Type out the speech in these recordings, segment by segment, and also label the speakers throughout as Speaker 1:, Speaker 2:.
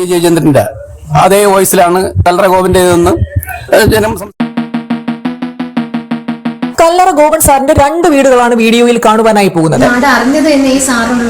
Speaker 1: P ജയചന്ദ്രന്റെ അതേ വോയിസിലാണ് കല്ലറ ഗോവിന്റേതെന്ന് ജനം
Speaker 2: കല്ലറ ഗോപൻ സാറിന്റെ രണ്ട് വീടുകളാണ് വീഡിയോയിൽ കാണുവാനായി പോകുന്നത്.
Speaker 3: അറിഞ്ഞത് തന്നെ ഈ
Speaker 4: സാറുണ്ട്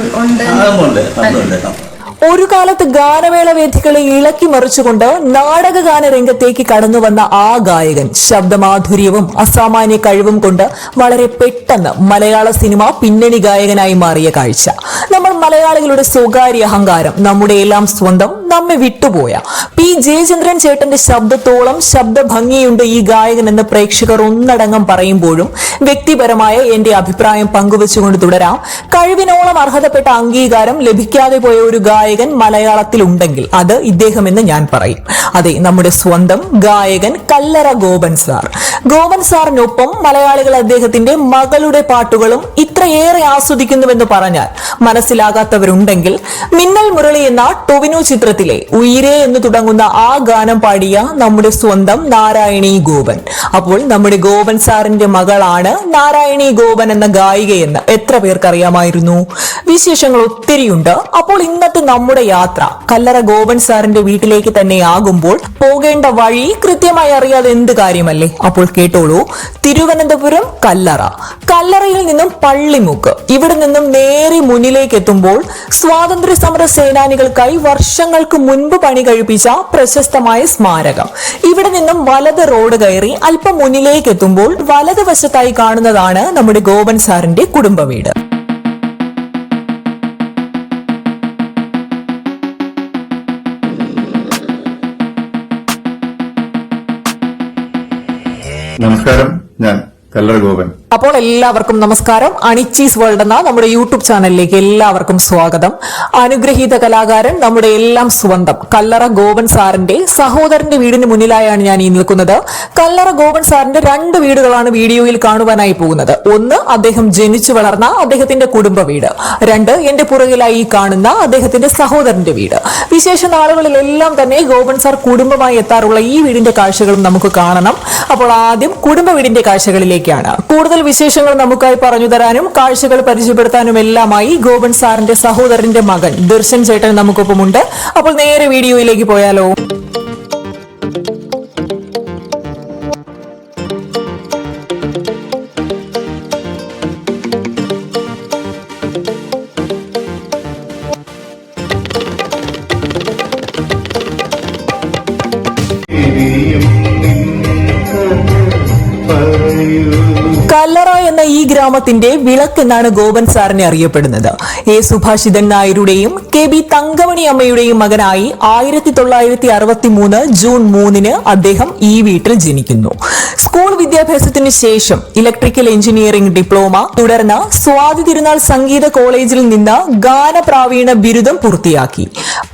Speaker 2: ഒരു കാലത്ത് ഗാനമേള വേദികളെ ഇളക്കി മറിച്ചുകൊണ്ട് നാടക ഗാന രംഗത്തേക്ക് കടന്നു വന്ന ആ ഗായകൻ ശബ്ദമാധുര്യവും അസാമാന്യ കഴിവും കൊണ്ട് വളരെ പെട്ടെന്ന് മലയാള സിനിമ പിന്നണി ഗായകനായി മാറിയ കാഴ്ച. നമ്മൾ മലയാളികളുടെ സ്വകാര്യ അഹങ്കാരം നമ്മുടെ എല്ലാം സ്വന്തം നമ്മെ വിട്ടുപോയ. പി. ജയചന്ദ്രൻ ചേട്ടന്റെ ശബ്ദത്തോളം ശബ്ദഭംഗിയുണ്ട് ഈ ഗായകൻ എന്ന് പ്രേക്ഷകർ ഒന്നടങ്കം പറയുമ്പോഴും വ്യക്തിപരമായ എന്റെ അഭിപ്രായം പങ്കുവച്ചുകൊണ്ട് തുടരാം. കഴിവിനോളം അർഹതപ്പെട്ട അംഗീകാരം ലഭിക്കാതെ പോയ ഒരു ഗായകൻ മലയാളത്തിൽ ഉണ്ടെങ്കിൽ അത് ഇദ്ദേഹമെന്ന് ഞാൻ പറയും. അതെ നമ്മുടെ സ്വന്തം ഗായകൻ കല്ലറ ഗോപൻ സാർ. ഗോപൻ സാറിനൊപ്പം മലയാളികൾ അദ്ദേഹത്തിന്റെ മകളുടെ പാട്ടുകളും ഇത്രയേറെ ആസ്വദിക്കുന്നുവെന്ന് പറഞ്ഞാൽ മനസ്സിലാകാത്തവരുണ്ടെങ്കിൽ മിന്നൽ മുരളി എന്ന ടൊവിനോ ചിത്രത്തിലെ ഉയിരേ എന്ന് തുടങ്ങുന്ന ആ ഗാനം പാടിയ നമ്മുടെ സ്വന്തം നാരായണി ഗോപൻ. അപ്പോൾ നമ്മുടെ ഗോപൻ സാറിന്റെ മകളാണ് നാരായണി ഗോപൻ എന്ന ഗായികയെന്ന് എത്ര പേർക്കറിയാമായിരുന്നു? വിശേഷങ്ങൾ വിശേഷങ്ങൾ ഒത്തിരിയുണ്ട്. അപ്പോൾ ഇന്നത്തെ നമ്മുടെ യാത്ര കല്ലറ ഗോപൻ സാറിന്റെ വീട്ടിലേക്ക് തന്നെ ആകുമ്പോൾ പോകേണ്ട വഴി കൃത്യമായി അറിയാതെ എന്ത് കാര്യമല്ലേ? അപ്പോൾ കേട്ടോളൂ. തിരുവനന്തപുരം കല്ലറ. കല്ലറയിൽ നിന്നും പള്ളിമുക്ക്. ഇവിടെ നിന്നും നേരെ മുന്നിലേക്ക് എത്തുമ്പോൾ സ്വാതന്ത്ര്യ സമര സേനാനികൾക്കായി വർഷങ്ങൾക്ക് മുൻപ് പണി കഴിപ്പിച്ച പ്രശസ്തമായ സ്മാരകം. ഇവിടെ നിന്നും വലത് റോഡ് കയറി അല്പം മുന്നിലേക്ക് എത്തുമ്പോൾ വലതുവശത്തായി കാണുന്നതാണ് നമ്മുടെ ഗോപൻ സാറിന്റെ കുടുംബ വീട്
Speaker 4: നമസ്കാരം. ഞാൻ കല്ലറ ഗോപൻ
Speaker 2: അപ്പോൾ എല്ലാവർക്കും നമസ്കാരം. അണിച്ചീസ് വേൾഡ് എന്ന നമ്മുടെ യൂട്യൂബ് ചാനലിലേക്ക് എല്ലാവർക്കും സ്വാഗതം. അനുഗ്രഹീത കലാകാരൻ നമ്മുടെ എല്ലാം സ്വന്തം കല്ലറ ഗോപൻ സാറിന്റെ സഹോദരന്റെ വീടിന് മുന്നിലായാണ് ഞാൻ ഈ നിൽക്കുന്നത്. കല്ലറ ഗോപൻ സാറിന്റെ രണ്ട് വീടുകളാണ് വീഡിയോയിൽ കാണുവാനായി പോകുന്നത്. ഒന്ന് അദ്ദേഹം ജനിച്ചു വളർന്ന അദ്ദേഹത്തിന്റെ കുടുംബ വീട്. രണ്ട് എന്റെ പുറകിലായി കാണുന്ന അദ്ദേഹത്തിന്റെ സഹോദരന്റെ വീട്. വിശേഷ നാളുകളിലെല്ലാം തന്നെ ഗോപൻ സാർ കുടുംബമായി എത്താറുള്ള ഈ വീടിന്റെ കാഴ്ചകളും നമുക്ക് കാണണം. അപ്പോൾ ആദ്യം കുടുംബ വീടിന്റെ കാഴ്ചകളിലേക്കാണ്. കൂടുതൽ വിശേഷങ്ങൾ നമുക്കായി പറഞ്ഞു തരാനും കാഴ്ചകൾ പരിചയപ്പെടുത്താനും എല്ലാമായി ഗോപൻ സാറിന്റെ സഹോദരന്റെ മകൻ ദർശൻ ചേട്ടൻ നമുക്കൊപ്പമുണ്ട്. അപ്പോൾ നേരെ വീഡിയോയിലേക്ക് പോയാലോ? കല്ലറ എന്ന ഈ ഗ്രാമത്തിന്റെ വിളക്ക് എന്നാണ് ഗോപൻ സാറിനെ അറിയപ്പെടുന്നത്. എ സുഭാഷിതൻ നായരുടെയും കെ ബി തങ്കമണി അമ്മയുടെയും മകനായി ആയിരത്തി തൊള്ളായിരത്തി അറുപത്തി മൂന്ന് ജൂൺ മൂന്നിന് അദ്ദേഹം ഈ വീട്ടിൽ ജനിക്കുന്നു. സ്കൂൾ വിദ്യാഭ്യാസത്തിന് ശേഷം ഇലക്ട്രിക്കൽ എഞ്ചിനീയറിംഗ് ഡിപ്ലോമ തുടർന്ന് സ്വാതി തിരുനാൾ സംഗീത കോളേജിൽ നിന്ന് ഗാനപ്രാവീണ ബിരുദം പൂർത്തിയാക്കി.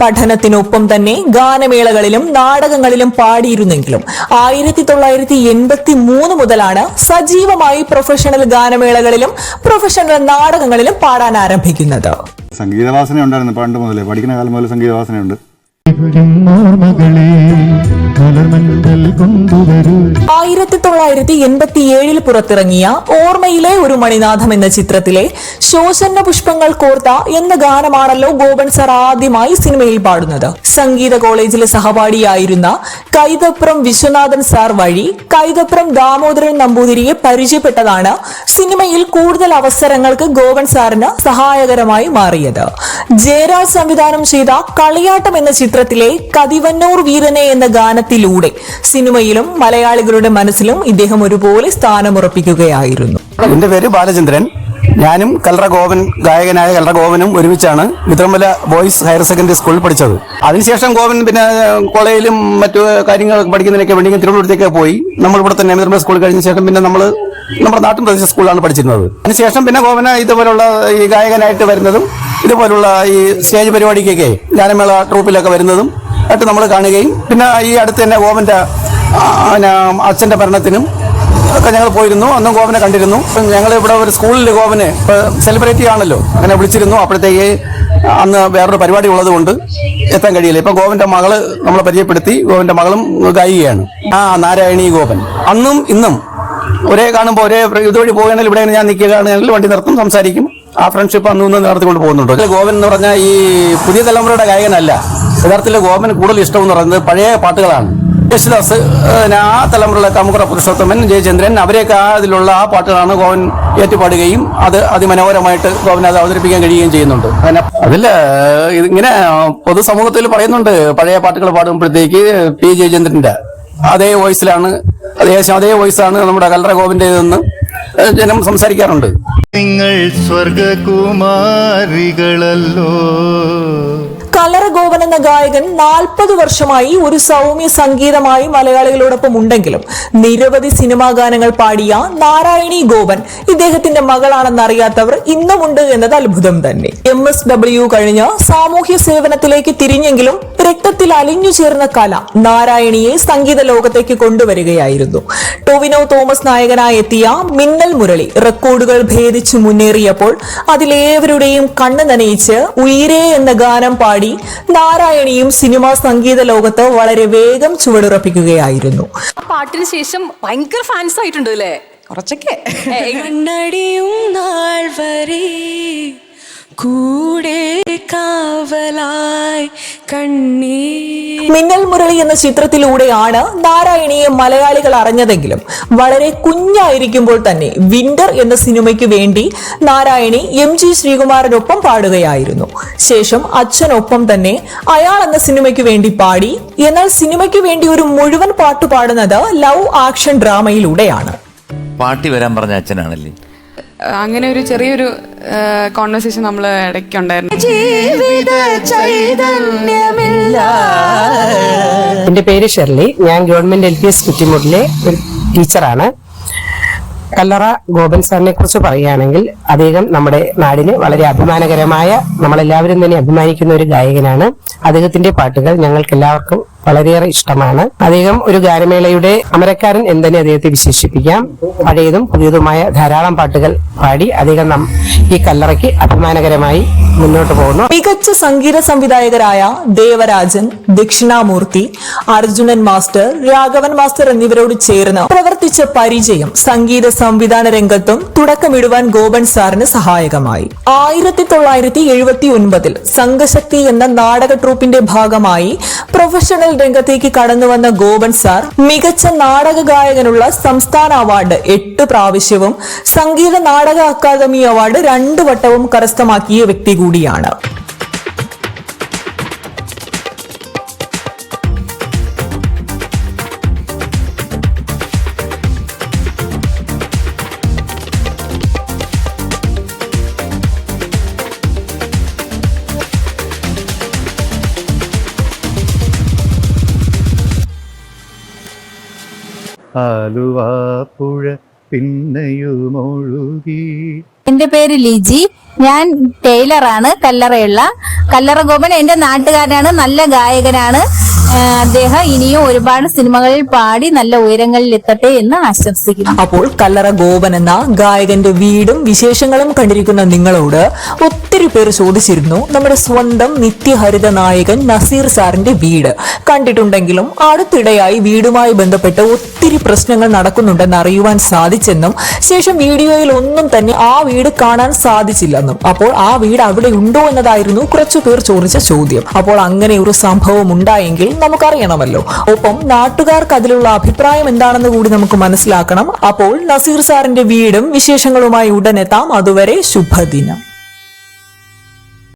Speaker 2: പഠനത്തിനൊപ്പം തന്നെ ഗാനമേളകളിലും നാടകങ്ങളിലും പാടിയിരുന്നെങ്കിലും ആയിരത്തി തൊള്ളായിരത്തി എൺപത്തി മൂന്ന് മുതലാണ് സജീവമായി പ്രൊഫഷണൽ ഗാനമേളകളിലും പ്രൊഫഷണൽ നാടകങ്ങളിലും പാടാൻ ആരംഭിക്കുന്നത്.
Speaker 4: സംഗീതവാസന ഉണ്ടായിരുന്നു പണ്ട് മുതലേ. പഠിക്കുന്ന കാലം മുതൽ സംഗീതവാസനയുണ്ട്.
Speaker 2: ആയിരത്തി തൊള്ളായിരത്തി എൺപത്തി ഏഴിൽ പുറത്തിറങ്ങിയ ഓർമ്മയിലെ ഒരു മണിനാഥം എന്ന ചിത്രത്തിലെ ശോശന്ന പുഷ്പങ്ങൾ കോർത്ത എന്ന ഗാനമാണല്ലോ ഗോപൻ സർ ആദ്യമായി സിനിമയിൽ പാടുന്നത്. സംഗീത കോളേജിലെ സഹപാഠിയായിരുന്ന കൈതപ്രം വിശ്വനാഥൻ സാർ വഴി കൈതപ്രം ദാമോദരൻ നമ്പൂതിരിയെ പരിചയപ്പെട്ടതാണ് സിനിമയിൽ കൂടുതൽ അവസരങ്ങൾക്ക് ഗോപൻ സാറിന് സഹായകരമായി മാറിയത്. ജയരാജ് സംവിധാനം ചെയ്ത കളിയാട്ടം എന്ന ചിത്രത്തിലെ കതിവന്നൂർ വീരനെ എന്ന ഗാനത്തിലൂടെ സിനിമയിലും മലയാളികളുടെ മനസ്സിലും ഇദ്ദേഹം ഒരുപോലെ സ്ഥാനമുറപ്പിക്കുകയായിരുന്നു.
Speaker 1: എന്റെ പേര് ബാലചന്ദ്രൻ. ഞാനും കല്ലറ ഗോപൻ ഗായകനായ ഗോപനും ഒരുമിച്ചാണ് മിത്രമല ബോയ്സ് ഹയർ സെക്കൻഡറി സ്കൂളിൽ പഠിച്ചത്. അതിനുശേഷം ഗോപൻ പിന്നെ കോളേജിലും മറ്റു കാര്യങ്ങൾ പഠിക്കുന്നതിനൊക്കെ വേണ്ടി തിരുവനന്തപുരത്തേക്ക് പോയി. നമ്മൾ ഇവിടെ തന്നെ മിത്രമല സ്കൂൾ കഴിഞ്ഞ ശേഷം പിന്നെ നമ്മൾ നമ്മുടെ നാട്ടിൻ പ്രദേശ സ്കൂളിലാണ് പഠിച്ചിരുന്നത്. അതിനുശേഷം പിന്നെ ഗോപന ഇതുപോലുള്ള ഈ ഗായകനായിട്ട് വരുന്നതും ഇതുപോലുള്ള ഈ സ്റ്റേജ് പരിപാടിക്കൊക്കെ ഗാനമേള ട്രൂപ്പിലൊക്കെ വരുന്നതും ആയിട്ട് നമ്മൾ കാണുകയും പിന്നെ ഈ അടുത്ത് തന്നെ ഗോവന്റെ പിന്നെ അച്ഛന്റെ ഭരണത്തിനും ഒക്കെ ഞങ്ങൾ പോയിരുന്നു. അന്നും ഗോവനെ കണ്ടിരുന്നു. ഞങ്ങൾ ഇവിടെ ഒരു സ്കൂളിൽ ഗോവനെ സെലിബ്രേറ്റ് ആണല്ലോ. അങ്ങനെ വിളിച്ചിരുന്നു. അപ്പോഴത്തേക്ക് അന്ന് വേറൊരു പരിപാടി ഉള്ളത് കൊണ്ട് എത്താൻ കഴിയില്ല. ഇപ്പം ഗോവന്റെ മകൾ നമ്മളെ പരിചയപ്പെടുത്തി. ഗോവന്റെ മകളും ഗായികയാണ്. ആ നാരായണി ഗോപൻ. അന്നും ഇന്നും ഒരേ കാണുമ്പോൾ ഒരേ ഇതുവഴി പോകുകയാണെങ്കിൽ ഇവിടെ ഞാൻ നിൽക്കുകയാണെങ്കിൽ വണ്ടി നിർത്തും സംസാരിക്കും. ആ ഫ്രണ്ട്ഷിപ്പ് അന്ന് ഇന്നും നടത്തിക്കൊണ്ട് പോകുന്നുണ്ട്. ഗോവൻ എന്ന് പറഞ്ഞാൽ ഈ പുതിയ തലമുറയുടെ ഗായകനല്ല. യഥാർത്ഥത്തിൽ ഗോവൻ കൂടുതൽ ഇഷ്ടം എന്ന് പറയുന്നത് പഴയ പാട്ടുകളാണ്. യേശുദാസ് ആ തലമുറയിലെ കമുകുറ പുരുഷോത്തമൻ ജയചന്ദ്രൻ അവരെയൊക്കെ ആ ഇതിലുള്ള ആ പാട്ടുകളാണ് ഗോവൻ ഏറ്റുപാടുകയും അത് അതിമനോഹരമായിട്ട് ഗോവൻ അത് അവതരിപ്പിക്കാൻ കഴിയുകയും ചെയ്യുന്നുണ്ട്. അങ്ങനെ അതിൽ ഇങ്ങനെ പൊതുസമൂഹത്തിൽ പറയുന്നുണ്ട് പഴയ പാട്ടുകൾ പാടുമ്പോഴത്തേക്ക് പി ജയചന്ദ്രന്റെ അതേ വോയിസിലാണ് അതേ അതേ വോയിസാണ് നമ്മുടെ കലറ ഗോവിന്റേതെന്ന്. ഏഹ്, ജനം സംസാരിക്കാറുണ്ട്.
Speaker 5: നിങ്ങൾ സ്വർഗകുമാരികളല്ലോ.
Speaker 2: കലരഗോപൻ എന്ന ഗായകൻ നാൽപ്പത് വർഷമായി ഒരു സൗമ്യ സംഗീതമായി മലയാളികളോടൊപ്പം ഉണ്ടെങ്കിലും നിരവധി സിനിമാ ഗാനങ്ങൾ പാടിയ നാരായണി ഗോപൻ ഇദ്ദേഹത്തിന്റെ മകളാണെന്ന് അറിയാത്തവർ ഇന്നുമുണ്ട് എന്നത് അത്ഭുതം തന്നെ. എം എസ് ഡബ്ല്യു കഴിഞ്ഞ് സാമൂഹ്യ സേവനത്തിലേക്ക് തിരിഞ്ഞെങ്കിലും രക്തത്തിൽ അലിഞ്ഞു ചേർന്ന കല നാരായണിയെ സംഗീത ലോകത്തേക്ക് കൊണ്ടുവരികയായിരുന്നു. ടൊവിനോ തോമസ് നായകനായി എത്തിയ മിന്നൽ മുരളി റെക്കോർഡുകൾ ഭേദിച്ചു മുന്നേറിയപ്പോൾ അതിലേവരുടെയും കണ്ണ് നനയിച്ച് ഉയരേ എന്ന ഗാനം പാടി നാരായണിയും സിനിമാ സംഗീത ലോകത്ത് വളരെ വേഗം ചുവടുറപ്പിക്കുകയായിരുന്നു.
Speaker 6: ആ പാട്ടിന് ശേഷം ഭയങ്കര ഫാൻസ് ആയിട്ടുണ്ട് അല്ലേ? കുറച്ചൊക്കെ.
Speaker 7: കണ്ണടിയും നാൾ വരെ കൂടെ കാവലായി
Speaker 2: മിന്നൽ മുരളി എന്ന ചിത്രത്തിലൂടെയാണ് നാരായണിയെ മലയാളികൾ അറിഞ്ഞതെങ്കിലും വളരെ കുഞ്ഞായിരിക്കുമ്പോൾ തന്നെ വിന്റർ എന്ന സിനിമയ്ക്ക് വേണ്ടി നാരായണി എം ജി ശ്രീകുമാറിനൊപ്പം പാടുകയായിരുന്നു. ശേഷം അച്ഛനൊപ്പം തന്നെ അയാൾ എന്ന സിനിമയ്ക്ക് വേണ്ടി പാടി എന്നാൽ സിനിമയ്ക്ക് വേണ്ടി ഒരു മുഴുവൻ പാട്ട് പാടുന്നത് ലവ് ആക്ഷൻ ഡ്രാമയിലൂടെയാണ്.
Speaker 8: പാട്ടി വരാൻ പറഞ്ഞ അച്ഛനാണല്ലേ?
Speaker 9: അങ്ങനെ ഒരു ചെറിയൊരു കോൺവെർസേഷൻ നമ്മൾ ഇടയ്ക്കുണ്ടായിരുന്നു.
Speaker 10: എന്റെ പേര് ഷെർലി. ഞാൻ ഗവൺമെന്റ് എൽ പി എസ് കുറ്റിമുട്ടിലെ ഒരു ടീച്ചറാണ്. കല്ലറ ഗോപൻ സാറിനെ കുറിച്ച് പറയുകയാണെങ്കിൽ അദ്ദേഹം നമ്മുടെ നാടിന് വളരെ അഭിമാനകരമായ നമ്മളെല്ലാവരും തന്നെ അഭിമാനിക്കുന്ന ഒരു ഗായകനാണ്. അദ്ദേഹത്തിന്റെ പാട്ടുകൾ ഞങ്ങൾക്ക് എല്ലാവർക്കും വളരെയേറെ ഇഷ്ടമാണ്. അദ്ദേഹം ഒരു ഗാനമേളയുടെ അമരക്കാരൻ എന്ന് തന്നെ അദ്ദേഹത്തെ വിശേഷിപ്പിക്കാം. പഴയതും പുതിയതുമായ ധാരാളം പാട്ടുകൾ പാടി അദ്ദേഹം നാം ഈ കല്ലറയ്ക്ക് അഭിമാനകരമായി മുന്നോട്ട് പോകുന്നു.
Speaker 2: മികച്ച സംഗീത സംവിധായകരായ ദേവരാജൻ ദക്ഷിണാമൂർത്തി അർജുനൻ മാസ്റ്റർ രാഘവൻ മാസ്റ്റർ എന്നിവരോട് ചേർന്ന് പ്രവർത്തിച്ച പരിചയം സംഗീത സംവിധാന രംഗത്തും തുടക്കമിടുവാൻ ഗോപൻ സാറിന് സഹായകമായി. ആയിരത്തി തൊള്ളായിരത്തി എഴുപത്തി ഒൻപതിൽ സംഘശക്തി എന്ന നാടക ട്രൂപ്പിന്റെ ഭാഗമായി പ്രൊഫഷണൽ രംഗത്തേക്ക് കടന്നുവന്ന ഗോപൻ സാർ മികച്ച നാടക ഗായകനുള്ള സംസ്ഥാന അവാർഡ് എട്ട് പ്രാവശ്യവും സംഗീത നാടക അക്കാദമി അവാർഡ് രണ്ടു വട്ടവും കരസ്ഥമാക്കിയ വ്യക്തി കൂടിയാണ്.
Speaker 5: ആലുവാപ്പുഴ പിന്നെയുമൊഴുകി
Speaker 11: എന്റെ പേര് ലിജി. ഞാൻ ടൈലറാണ് കല്ലറയുള്ള. കല്ലറ ഗോപൻ എന്റെ നാട്ടുകാരനാണ് നല്ല ഗായകനാണ്. അദ്ദേഹം ഇനിയും ഒരുപാട് സിനിമകളിൽ പാടി നല്ല ഉയരങ്ങളിൽ എത്തട്ടെ എന്ന് ആശംസിക്കുന്നു.
Speaker 2: അപ്പോൾ കല്ലറ ഗോപൻ എന്ന ഗായകന്റെ വീടും വിശേഷങ്ങളും കണ്ടിരിക്കുന്ന നിങ്ങളോട് ഒത്തിരി പേർ ചോദിച്ചിരുന്നു നമ്മുടെ സ്വന്തം നിത്യഹരിത നായകൻ നസീർ സാറിന്റെ വീട്. കണ്ടിട്ടുണ്ടെങ്കിലും അടുത്തിടെയായി വീടുമായി ബന്ധപ്പെട്ട് ഒത്തിരി പ്രശ്നങ്ങൾ നടക്കുന്നുണ്ടെന്ന് അറിയുവാൻ സാധിച്ചെന്നും ശേഷം വീഡിയോയിൽ ഒന്നും തന്നെ ആ വീട് കാണാൻ സാധിച്ചില്ലെന്നും. അപ്പോൾ ആ വീട് അവിടെ ഉണ്ടോ എന്നതായിരുന്നു കുറച്ചു പേർ ചോദിച്ച ചോദ്യം. അപ്പോൾ അങ്ങനെ ഒരു സംഭവം ഉണ്ടായെങ്കിൽ നമുക്കറിയണമല്ലോ. ഒപ്പം നാട്ടുകാർക്ക് അതിലുള്ള അഭിപ്രായം എന്താണെന്ന് കൂടി നമുക്ക് മനസ്സിലാക്കണം. അപ്പോൾ നസീർ സാറിന്റെ വീടും വിശേഷങ്ങളുമായി ഉടനെത്താം. അതുവരെ ശുഭദിനം.